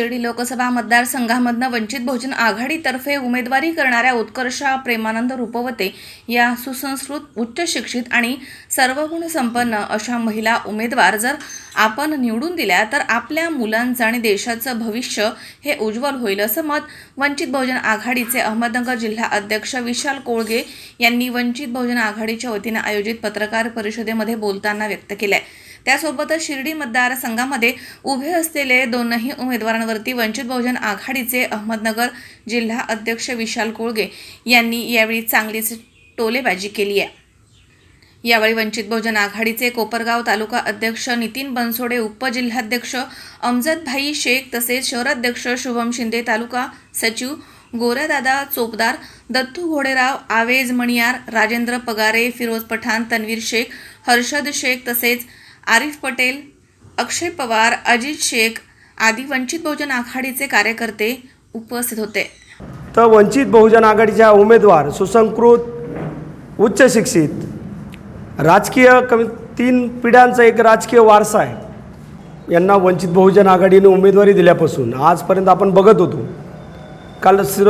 शिर्डी लोकसभा मतदारसंघामधनं वंचित बहुजन आघाडीतर्फे उमेदवारी करणाऱ्या उत्कर्षा प्रेमानंद रुपवते या सुसंस्कृत उच्च शिक्षित आणि सर्वगुण संपन्न अशा महिला उमेदवार जर आपण निवडून दिल्या तर आपल्या मुलांचं आणि देशाचं भविष्य हे उज्ज्वल होईल असं मत वंचित बहुजन आघाडीचे अहमदनगर जिल्हा अध्यक्ष विशाल कोळगे यांनी वंचित बहुजन आघाडीच्या वतीनं आयोजित पत्रकार परिषदेमध्ये बोलताना व्यक्त केलं आहे त्यासोबतच शिर्डी मतदारसंघामध्ये उभे असलेले दोनही उमेदवारांवरती वंचित बहुजन आघाडीचे अहमदनगर जिल्हा अध्यक्ष विशाल कोळगे यांनी यावेळी चांगलीच टोलेबाजी केली आहे. यावेळी वंचित बहुजन आघाडीचे कोपरगाव तालुका अध्यक्ष नितीन बनसोडे उपजिल्हाध्यक्ष अमजदभाई शेख तसेच शहराध्यक्ष शुभम शिंदे तालुका सचिव गोऱ्यादादा चोपदार दत्तू घोडेराव आवेज मणियार राजेंद्र पगारे फिरोज पठाण तन्वीर शेख हर्षद शेख तसेच आरिफ पटेल अक्षय पवार अजित शेख आदी वंचित बहुजन आघाडीचे कार्यकर्ते उपस्थित होते. तर वंचित बहुजन आघाडीच्या उमेदवार सुसंस्कृत उच्च शिक्षित राजकीय कमी तीन पिढ्यांचा एक राजकीय वारसा आहे. यांना वंचित बहुजन आघाडीने उमेदवारी दिल्यापासून आजपर्यंत आपण बघत होतो. काल शिर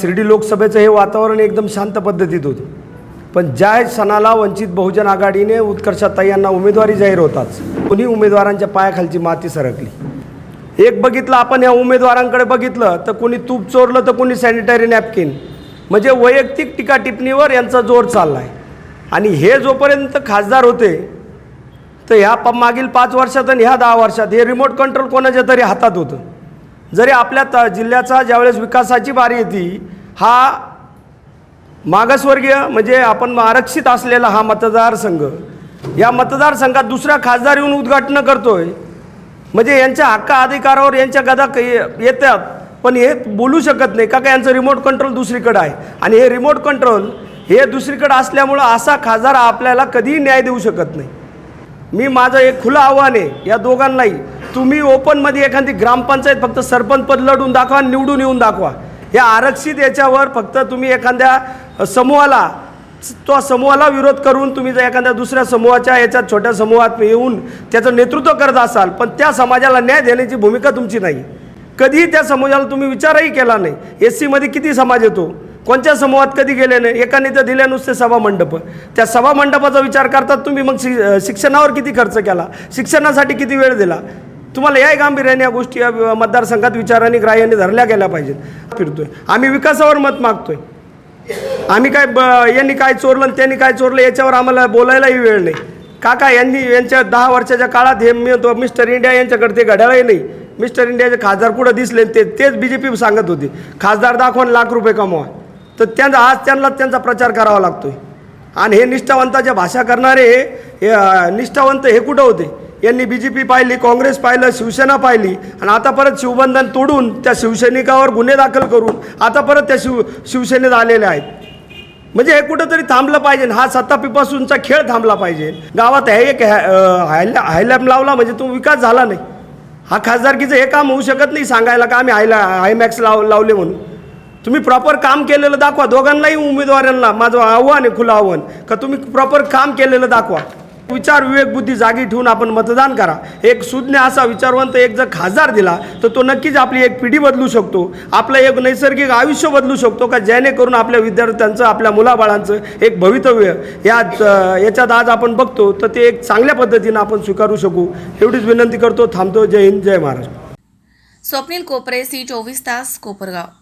शिर्डी लोकसभेचं हे वातावरण एकदम शांत पद्धतीत होतं. पण ज्या सणाला वंचित बहुजन आघाडीने उत्कर्षताई यांना उमेदवारी जाहीर होताच. कोणी उमेदवारांच्या पायाखालची माती सरकली. एक बघितलं आपण या उमेदवारांकडे बघितलं तर कोणी तूप चोरलं तर कोणी सॅनिटरी नॅपकिन म्हणजे वैयक्तिक टीका टिप्पणीवर यांचा जोर चालला आहे आणि हे जोपर्यंत खासदार होते तर ह्या प मागील पाच वर्षात आणि ह्या दहा वर्षात हे रिमोट कंट्रोल कोणाच्या तरी हातात होतं. जरी आपल्या त जिल्ह्याचा ज्यावेळेस विकासाची बारी येते हा मागासवर्गीय म्हणजे आपण आरक्षित असलेला हा मतदारसंघ या मतदारसंघात दुसरा खासदार येऊन उद्घाटनं करतोय म्हणजे यांच्या हक्का अधिकारावर यांच्या गदा येतात पण हे बोलू शकत नाही. का का यांचं रिमोट कंट्रोल दुसरीकडं आहे? आणि हे रिमोट कंट्रोल हे दुसरीकडं असल्यामुळं असा खासदार आपल्याला कधीही न्याय देऊ शकत नाही. मी माझं एक खुलं आव्हान आहे या दोघांनाही. तुम्ही ओपनमध्ये एखादी ग्रामपंचायत फक्त सरपंच पद लढून दाखवा आणि निवडून येऊन दाखवा. या आरक्षित याच्यावर फक्त तुम्ही एखाद्या समूहाला तो समूहाला विरोध करून तुम्ही जर एखाद्या दुसऱ्या समूहाच्या याच्यात छोट्या समूहात येऊन त्याचं नेतृत्व करत असाल पण त्या समाजाला न्याय देण्याची भूमिका तुमची नाही. कधीही त्या समाजाला तुम्ही विचारही केला नाही. एस सीमध्ये किती समाज येतो? कोणत्या समूहात कधी गेले नाही? एकाने तर दिल्या नुसते सभा मंडप. त्या सभा मंडपाचा विचार करतात तुम्ही मग शि शिक्षणावर किती खर्च केला? शिक्षणासाठी किती वेळ दिला? तुम्हाला याही गांभीर्याने या गोष्टी या मतदारसंघात विचाराने ग्राह्याने धरल्या गेल्या पाहिजेत. फिरतोय. आम्ही विकासावर मत मागतोय. आम्ही काय ब यांनी काय चोरलं आणि त्यांनी काय चोरलं याच्यावर आम्हाला बोलायलाही वेळ नाही. काका यांनी यांच्या दहा वर्षाच्या काळात हे मी मिस्टर इंडिया यांच्याकडे ते घड्याळही नाही. मिस्टर इंडियाचे खासदार कुठं दिसले ते तेच बी जे पी सांगत होते. खासदार दाखवून लाख रुपये कमवा. तर त्यांचा आज त्यांना त्यांचा प्रचार करावा लागतोय. आणि हे निष्ठावंताच्या भाषा करणारे हे निष्ठावंत हे कुठं होते? यांनी बी जे पी पाहिली काँग्रेस पाहिलं शिवसेना पाहिली. आणि आता परत शिवबंधन तोडून त्या शिवसैनिकावर गुन्हे दाखल करून आता परत त्या शिव शिवसेनेत आलेले आहेत. म्हणजे हे कुठंतरी थांबलं पाहिजे. हा सत्तापीपासूनचा खेळ थांबला पाहिजे. गावात हे एक हायला हायलॅम लावला म्हणजे तो विकास झाला नाही. हा खासदारकीचं हे काम होऊ शकत नाही सांगायला का आम्ही हायला हायमॅक्स लाव लावले म्हणून. तुम्ही प्रॉपर काम केलेलं दाखवा. दोघांनाही उमेदवारांना माझं आव्हान आहे खुलं आव्हान. का तुम्ही प्रॉपर काम केलेलं दाखवा. विचार विवेक बुद्धी जागी ठेवून आपण मतदान करा. एक सुज्ञ असा विचारवंत एक जर खासदार दिला तर तो नक्कीच आपली एक पिढी बदलू शकतो. आपलं एक नैसर्गिक आयुष्य बदलू शकतो का? जेणेकरून आपल्या विद्यार्थ्यांचं आपल्या मुलाबाळांचं एक भवितव्य या याच्यात आज आपण बघतो तर ते एक चांगल्या पद्धतीनं आपण स्वीकारू शकू. एवढीच विनंती करतो. थांबतो. जय हिंद जय महाराष्ट्र. स्वप्नील कोपरे सी चोवीस तास कोपरगाव.